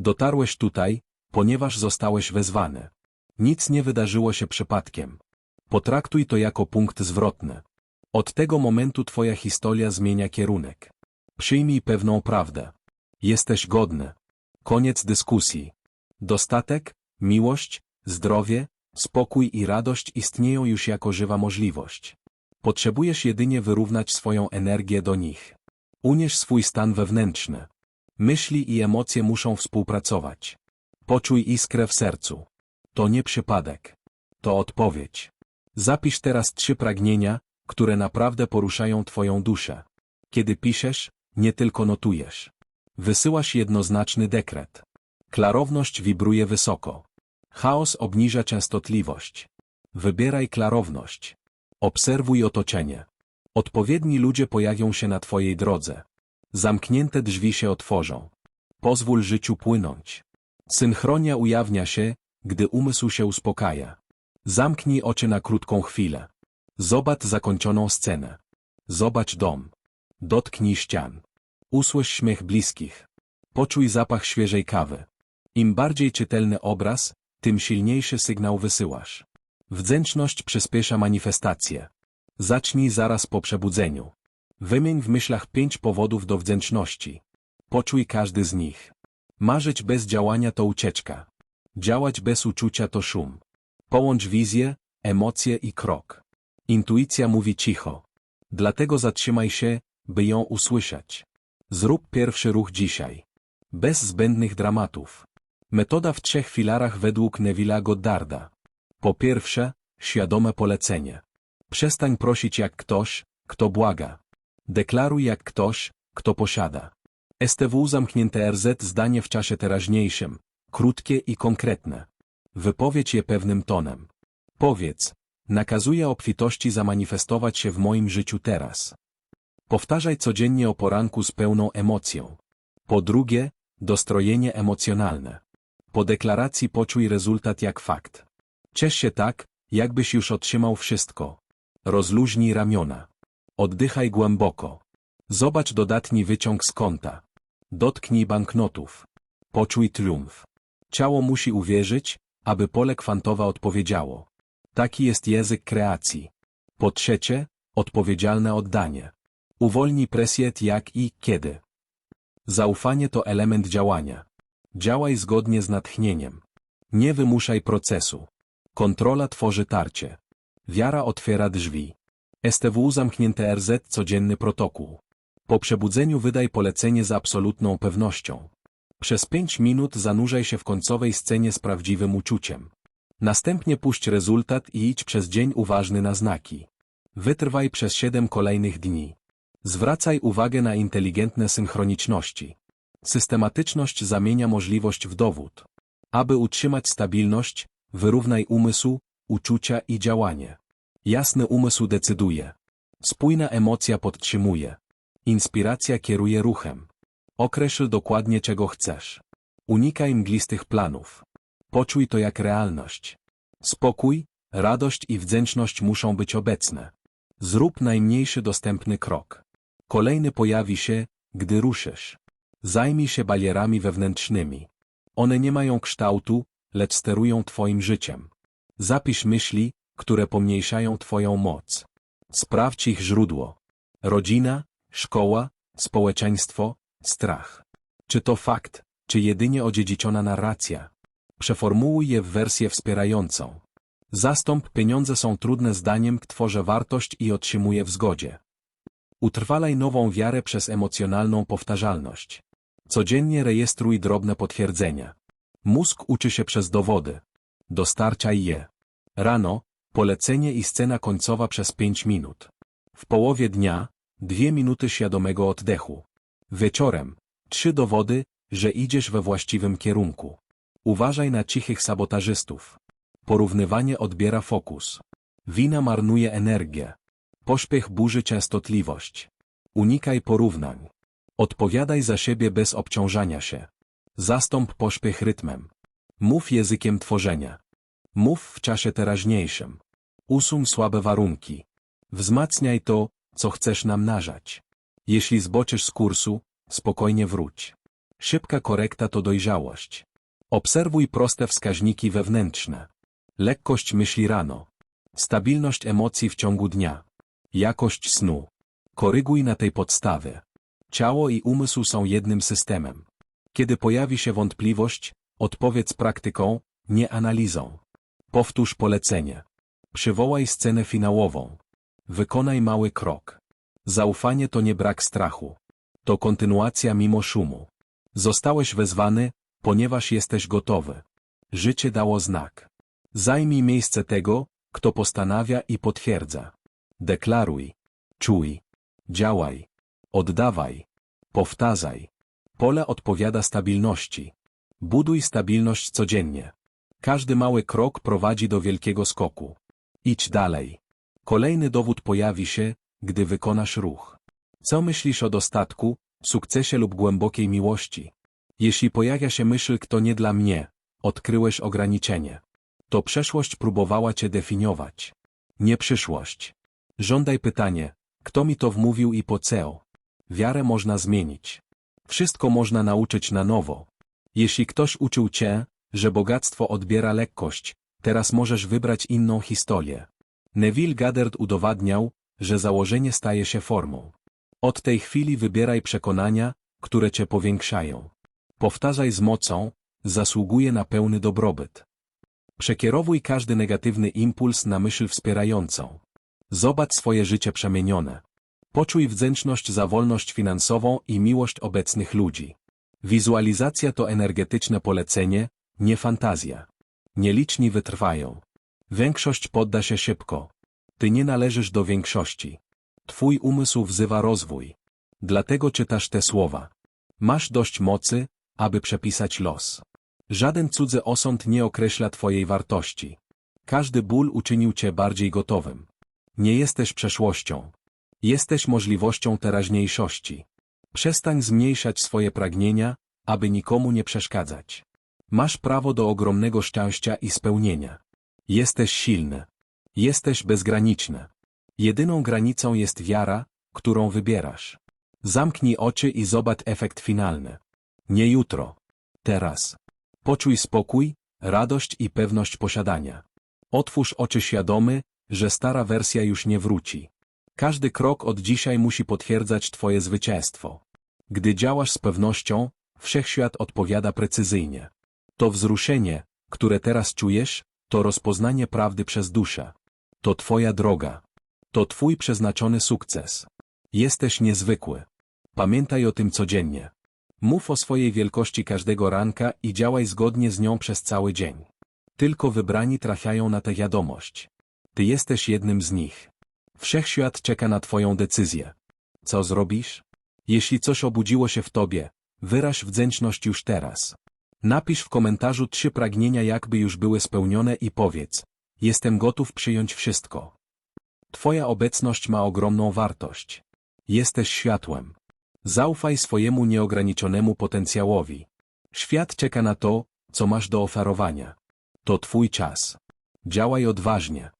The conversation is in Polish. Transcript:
Dotarłeś tutaj, ponieważ zostałeś wezwany. Nic nie wydarzyło się przypadkiem. Potraktuj to jako punkt zwrotny. Od tego momentu twoja historia zmienia kierunek. Przyjmij pewną prawdę. Jesteś godny. Koniec dyskusji. Dostatek, miłość, zdrowie, spokój i radość istnieją już jako żywa możliwość. Potrzebujesz jedynie wyrównać swoją energię do nich. Unieś swój stan wewnętrzny. Myśli i emocje muszą współpracować. Poczuj iskrę w sercu. To nie przypadek. To odpowiedź. Zapisz teraz trzy pragnienia, które naprawdę poruszają Twoją duszę. Kiedy piszesz, nie tylko notujesz. Wysyłasz jednoznaczny dekret. Klarowność wibruje wysoko. Chaos obniża częstotliwość. Wybieraj klarowność. Obserwuj otoczenie. Odpowiedni ludzie pojawią się na Twojej drodze. Zamknięte drzwi się otworzą. Pozwól życiu płynąć. Synchronia ujawnia się, gdy umysł się uspokaja. Zamknij oczy na krótką chwilę. Zobacz zakończoną scenę. Zobacz dom. Dotknij ścian. Usłysz śmiech bliskich. Poczuj zapach świeżej kawy. Im bardziej czytelny obraz, tym silniejszy sygnał wysyłasz. Wdzięczność przyspiesza manifestację. Zacznij zaraz po przebudzeniu. Wymień w myślach pięć powodów do wdzięczności. Poczuj każdy z nich. Marzyć bez działania to ucieczka. Działać bez uczucia to szum. Połącz wizję, emocje i krok. Intuicja mówi cicho. Dlatego zatrzymaj się, by ją usłyszeć. Zrób pierwszy ruch dzisiaj. Bez zbędnych dramatów. Metoda w trzech filarach według Neville'a Goddarda. Po pierwsze, świadome polecenie. Przestań prosić jak ktoś, kto błaga. Deklaruj jak ktoś, kto posiada. STW zamknięte RZ zdanie w czasie teraźniejszym, krótkie i konkretne. Wypowiedź je pewnym tonem. Powiedz, nakazuję obfitości zamanifestować się w moim życiu teraz. Powtarzaj codziennie o poranku z pełną emocją. Po drugie, dostrojenie emocjonalne. Po deklaracji poczuj rezultat jak fakt. Ciesz się tak, jakbyś już otrzymał wszystko. Rozluźnij ramiona. Oddychaj głęboko. Zobacz dodatni wyciąg z konta. Dotknij banknotów. Poczuj triumf. Ciało musi uwierzyć, aby pole kwantowe odpowiedziało. Taki jest język kreacji. Po trzecie, odpowiedzialne oddanie. Uwolnij presję jak i kiedy. Zaufanie to element działania. Działaj zgodnie z natchnieniem. Nie wymuszaj procesu. Kontrola tworzy tarcie. Wiara otwiera drzwi. STW zamknięte RZ codzienny protokół. Po przebudzeniu wydaj polecenie z absolutną pewnością. Przez pięć minut zanurzaj się w końcowej scenie z prawdziwym uczuciem. Następnie puść rezultat i idź przez dzień uważny na znaki. Wytrwaj przez siedem kolejnych dni. Zwracaj uwagę na inteligentne synchroniczności. Systematyczność zamienia możliwość w dowód. Aby utrzymać stabilność, wyrównaj umysł, uczucia i działanie. Jasny umysł decyduje. Spójna emocja podtrzymuje. Inspiracja kieruje ruchem. Określ dokładnie czego chcesz. Unikaj mglistych planów. Poczuj to jak realność. Spokój, radość i wdzięczność muszą być obecne. Zrób najmniejszy dostępny krok. Kolejny pojawi się, gdy ruszysz. Zajmij się barierami wewnętrznymi. One nie mają kształtu, lecz sterują Twoim życiem. Zapisz myśli, które pomniejszają Twoją moc. Sprawdź ich źródło. Rodzina, szkoła, społeczeństwo, strach. Czy to fakt, czy jedynie odziedziczona narracja? Przeformułuj je w wersję wspierającą. Zastąp pieniądze są trudne zdaniem, tworzę wartość i otrzymuję w zgodzie. Utrwalaj nową wiarę przez emocjonalną powtarzalność. Codziennie rejestruj drobne potwierdzenia. Mózg uczy się przez dowody. Dostarczaj je. Rano, polecenie i scena końcowa przez 5 minut. W połowie dnia, dwie minuty świadomego oddechu. Wieczorem, trzy dowody, że idziesz we właściwym kierunku. Uważaj na cichych sabotażystów. Porównywanie odbiera fokus. Wina marnuje energię. Pośpiech burzy częstotliwość. Unikaj porównań. Odpowiadaj za siebie bez obciążania się. Zastąp pośpiech rytmem. Mów językiem tworzenia. Mów w czasie teraźniejszym. Usuń słabe warunki. Wzmacniaj to, co chcesz namnażać. Jeśli zboczysz z kursu, spokojnie wróć. Szybka korekta to dojrzałość. Obserwuj proste wskaźniki wewnętrzne. Lekkość myśli rano. Stabilność emocji w ciągu dnia. Jakość snu. Koryguj na tej podstawie. Ciało i umysł są jednym systemem. Kiedy pojawi się wątpliwość, odpowiedz praktyką, nie analizą. Powtórz polecenie. Przywołaj scenę finałową. Wykonaj mały krok. Zaufanie to nie brak strachu. To kontynuacja mimo szumu. Zostałeś wezwany, ponieważ jesteś gotowy. Życie dało znak. Zajmij miejsce tego, kto postanawia i potwierdza. Deklaruj. Czuj. Działaj. Oddawaj. Powtarzaj. Pole odpowiada stabilności. Buduj stabilność codziennie. Każdy mały krok prowadzi do wielkiego skoku. Idź dalej. Kolejny dowód pojawi się, gdy wykonasz ruch. Co myślisz o dostatku, sukcesie lub głębokiej miłości? Jeśli pojawia się myśl kto nie dla mnie, odkryłeś ograniczenie. To przeszłość próbowała cię definiować. Nie przyszłość. Żądaj pytanie, kto mi to wmówił i po co? Wiarę można zmienić. Wszystko można nauczyć na nowo. Jeśli ktoś uczył cię, że bogactwo odbiera lekkość, teraz możesz wybrać inną historię. Neville Goddard udowadniał, że założenie staje się formą. Od tej chwili wybieraj przekonania, które cię powiększają. Powtarzaj z mocą, zasługuje na pełny dobrobyt. Przekierowuj każdy negatywny impuls na myśl wspierającą. Zobacz swoje życie przemienione. Poczuj wdzięczność za wolność finansową i miłość obecnych ludzi. Wizualizacja to energetyczne polecenie, nie fantazja. Nieliczni wytrwają. Większość podda się szybko. Ty nie należysz do większości. Twój umysł wzywa rozwój. Dlatego czytasz te słowa. Masz dość mocy, aby przepisać los. Żaden cudzy osąd nie określa twojej wartości. Każdy ból uczynił cię bardziej gotowym. Nie jesteś przeszłością. Jesteś możliwością teraźniejszości. Przestań zmniejszać swoje pragnienia, aby nikomu nie przeszkadzać. Masz prawo do ogromnego szczęścia i spełnienia. Jesteś silny. Jesteś bezgraniczny. Jedyną granicą jest wiara, którą wybierasz. Zamknij oczy i zobacz efekt finalny. Nie jutro. Teraz. Poczuj spokój, radość i pewność posiadania. Otwórz oczy świadomy, że stara wersja już nie wróci. Każdy krok od dzisiaj musi potwierdzać Twoje zwycięstwo. Gdy działasz z pewnością, wszechświat odpowiada precyzyjnie. To wzruszenie, które teraz czujesz, to rozpoznanie prawdy przez duszę. To Twoja droga. To Twój przeznaczony sukces. Jesteś niezwykły. Pamiętaj o tym codziennie. Mów o swojej wielkości każdego ranka i działaj zgodnie z nią przez cały dzień. Tylko wybrani trafiają na tę wiadomość. Ty jesteś jednym z nich. Wszechświat czeka na Twoją decyzję. Co zrobisz? Jeśli coś obudziło się w Tobie, wyraź wdzięczność już teraz. Napisz w komentarzu trzy pragnienia jakby już były spełnione i powiedz, jestem gotów przyjąć wszystko. Twoja obecność ma ogromną wartość. Jesteś światłem. Zaufaj swojemu nieograniczonemu potencjałowi. Świat czeka na to, co masz do oferowania. To Twój czas. Działaj odważnie.